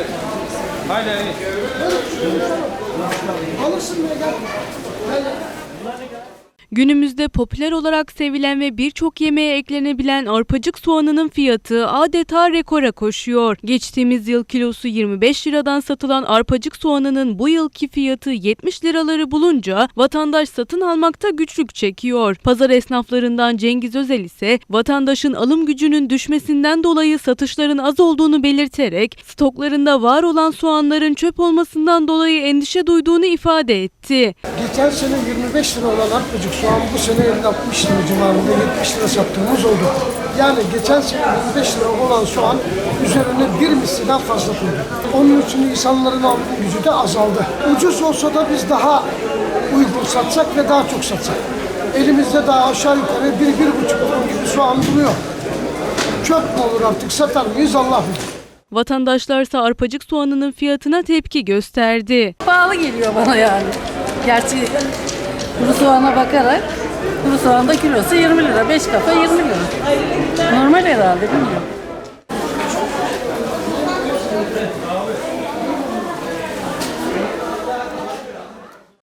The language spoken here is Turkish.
Haydi. Haydi. Alırsın be gel. Günümüzde popüler olarak sevilen ve birçok yemeğe eklenebilen arpacık soğanının fiyatı adeta rekora koşuyor. Geçtiğimiz yıl kilosu 25 liradan satılan arpacık soğanının bu yılki fiyatı 70 liraları bulunca vatandaş satın almakta güçlük çekiyor. Pazar esnaflarından Cengiz Özel ise vatandaşın alım gücünün düşmesinden dolayı satışların az olduğunu belirterek stoklarında var olan soğanların çöp olmasından dolayı endişe duyduğunu ifade etti. Geçen sene 25 lira olan arpacık soğan bu sene 50-60 lira civarında 70 lira sattığımız oldu. Yani geçen sene 25 lira olan soğan üzerine bir misliden fazla koydu. Onun için insanların alım gücü de azaldı. Ucuz olsa da biz daha uygun satsak ve daha çok satsak. Elimizde daha aşağı yukarı bir, bir buçuk ton gibi soğan duruyor. Çöp mü olur artık satar mıyız Allah bilir. Vatandaşlarsa arpacık soğanının fiyatına tepki gösterdi. Pahalı geliyor bana yani. Gerçi Kuru soğana bakarak kuru soğan da kilosu 20 lira. 5 kafa 20 lira. Normal herhalde bilmiyorum.